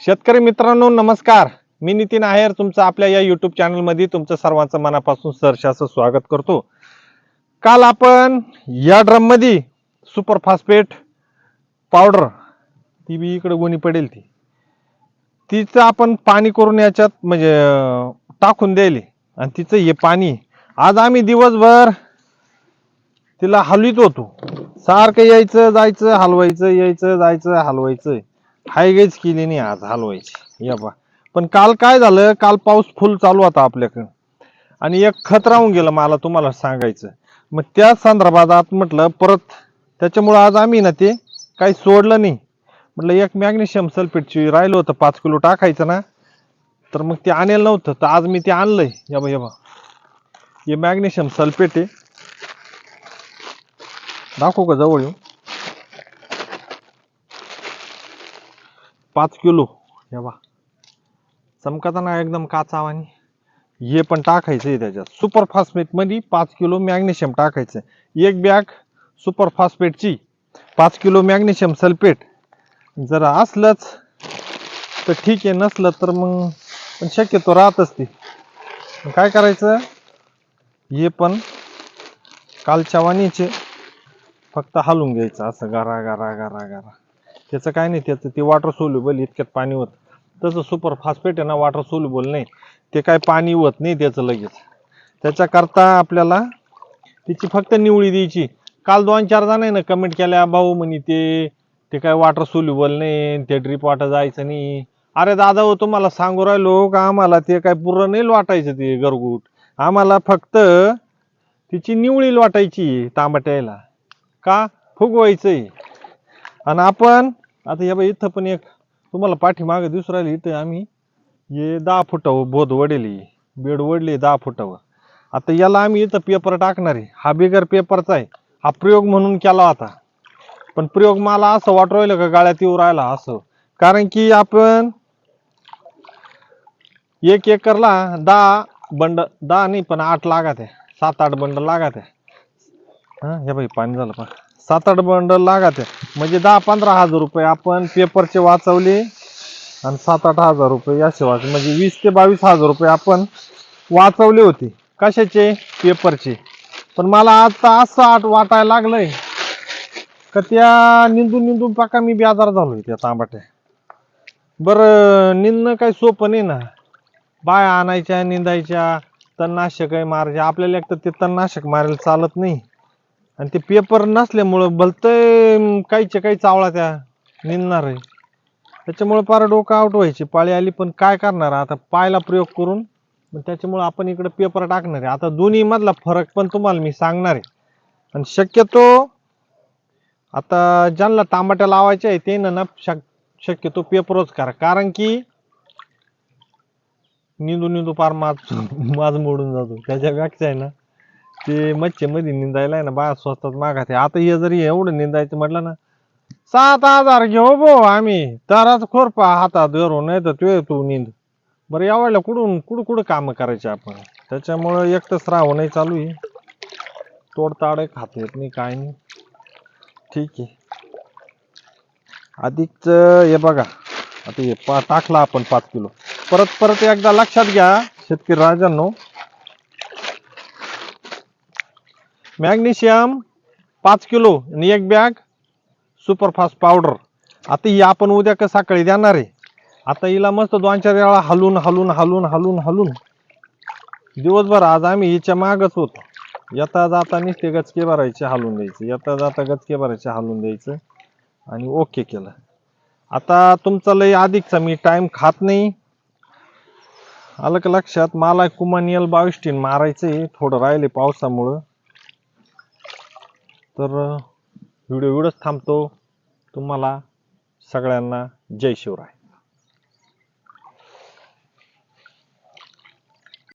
शेतकरी मित्रांनो नमस्कार. मी नितीन आहेर. तुमचं आपल्या या युट्यूब चॅनलमध्ये तुमचं सर्वांचं मनापासून सरशाचं स्वागत करतो. काल आपण या ड्रममध्ये सुपर फॉस्फेट पावडर ती बी इकडे गोणी पडेल ती. तिचं आपण पाणी करून याच्यात म्हणजे टाकून द्यायली. आणि तिचं हे पाणी आज आम्ही दिवसभर तिला हलवीत होतो. सारखं यायचं जायचं हलवायचं यायचं जायचं हलवायचं. हाय गाईच केली नाही आज हलवायची. या बा. पण काल काय झालं? काल पाऊस फुल चालू होता आपल्याकडं. आणि एक खत राहून गेलं मला तुम्हाला सांगायचं. मग त्या संदर्भात आत म्हटलं परत त्याच्यामुळं आज आम्ही ना ते काही सोडलं नाही. म्हटलं एक मॅग्नेशियम सल्फेटची राहिलं होतं पाच किलो टाकायचं ना. तर मग ते आणेल नव्हतं तर आज मी ते आणलंय. या बा या बा. हे मॅग्नेशियम सल्फेट आहे. दाखवू का जवळ येऊ पाच किलो. हे बा चमकाचा एकदम काचावानी हे पण टाकायचं आहे त्याच्यात सुपर पाच किलो मॅग्नेशियम टाकायचं एक बॅग सुपर फॉस्फेटची पाच किलो मॅग्नेशियम सल्फेट जर असलंच तर ठीक आहे नसलं तर मग पण शक्यतो राहतच ते. काय करायचं? हे पण कालच्या वाणीचे फक्त हालून घ्यायचं. असं गारा गारा गारा गारा. त्याचं काय नाही त्याचं ते वॉटर सोल्युबल इतक्यात पाणी होत. तसं सुपर फास्फेट आहे ना वॉटर सोल्युबल नाही. ते काय पाणी होत नाही त्याचं लगेच. त्याच्याकरता आपल्याला तिची फक्त निवळी द्यायची. काल दोन चार जणांना कमेंट केल्या भाऊ म्हणे ते ते काय वॉटर सोल्युबल नाही ते ड्रीप वाटं जायचं नाही. अरे दादा हो तुम्हाला सांगू राहिलो का आम्हाला ते काय पुरं नाही वाटायचं ते गरगुट आम्हाला फक्त तिची निवळी वाटायची तांबट्याला. का? फुगवायचंय. आणि आपण आता या बाई इथं पण एक तुम्हाला पाठीमागे दिसू राहिली इथं आम्ही. हे दहा फुटावं बोध वडेली बेड वडली दहा फुटावं आता याला आम्ही इथं पेपर टाकणार आहे. हा बिगर पेपरचा आहे. हा प्रयोग म्हणून केला होता. पण प्रयोग मला असं वाटू राहिलं का गाळ्यात येऊ राहिला असं? कारण की आपण एक एकरला दहा बंड दहा नाही पण आठ लागत आहे. सात आठ बंड लागत आहे. हा हे बाई पाणी झालं पा सात आठ बंडल लागत म्हणजे दहा पंधरा हजार रुपये आपण पेपरचे वाचवले आणि सात आठ हजार रुपये असे वाच म्हणजे वीस ते बावीस हजार रुपये आपण वाचवले होते. कशाचे? पेपरचे. पण मला आता असं आठ वाटायला लागलंय का त्या निंदून निंदून पाका मी बेजार झालोय त्या तांबाट्या. बरं निंदणं काही सोपं नाही ना. बाया आणायच्या निंदायच्या तणनाशक आहे मारायचे आपल्याला एक तर ते तणनाशक मारायला चालत नाही. आणि ते पेपर नसल्यामुळं भलतंय काहीच्या काही चावळा त्या निंदणार आहे. त्याच्यामुळे पार डोकं आउट व्हायची. पाळी आली पण काय करणार? आता पायला प्रयोग करून मग त्याच्यामुळे आपण इकडे पेपर टाकणार आहे. आता दोन्ही मधला फरक पण तुम्हाला मी सांगणार आहे. आणि शक्यतो आता ज्यांना तांबाट्या लावायच्या आहे ते ना शक शक्यतो पेपरच करा. कारण की निंदू निंदू पार माझ माझ मोडून जातो. त्याच्या व्याख्या आहे ना. ते मच्छीमध्ये निंदायला आहे ना बा स्वस्तात मागाते. आता हे जरी एवढं निंदायचं म्हटलं ना सात हजार घेऊ भो आम्ही. तरच खोरपा हातात धरून नाही तर ते तू निंद. बरं यावायला कुठून कुठं कुठं कामं करायचे आपण? त्याच्यामुळं एक तर श्रावणही चालू आहे. तोडताड खात येत नाही काय नाही. ठीक आहे. अधिकच हे बघा. आता हे पा टाकला आपण पाच किलो. परत परत एकदा लक्षात घ्या शेतकरी राजांनो. मॅग्नेशियम पाच किलो आणि एक बॅग सुपरफास्ट पावडर. आता ही आपण उद्या का सकाळी देणार आहे? आता हिला मस्त दोन चार वेळा हलून हलून हलून हलून हलून. दिवसभर आज आम्ही हिच्या मागच होतो. येता जाता नुसते गचके भरायचे हलून द्यायचे येता जाता गचके भरायचे हलून द्यायचं आणि ओके केलं. आता तुमचा लय अधिकचा मी टाईम खात नाही. आलं का लक्षात? मला कुमानियल बावीस टीन मारायचंय. थोडं राहिले पावसामुळं. तर व्हिडिओ एवढंच थांबतो. तुम्हाला सगळ्यांना जय शिवराय.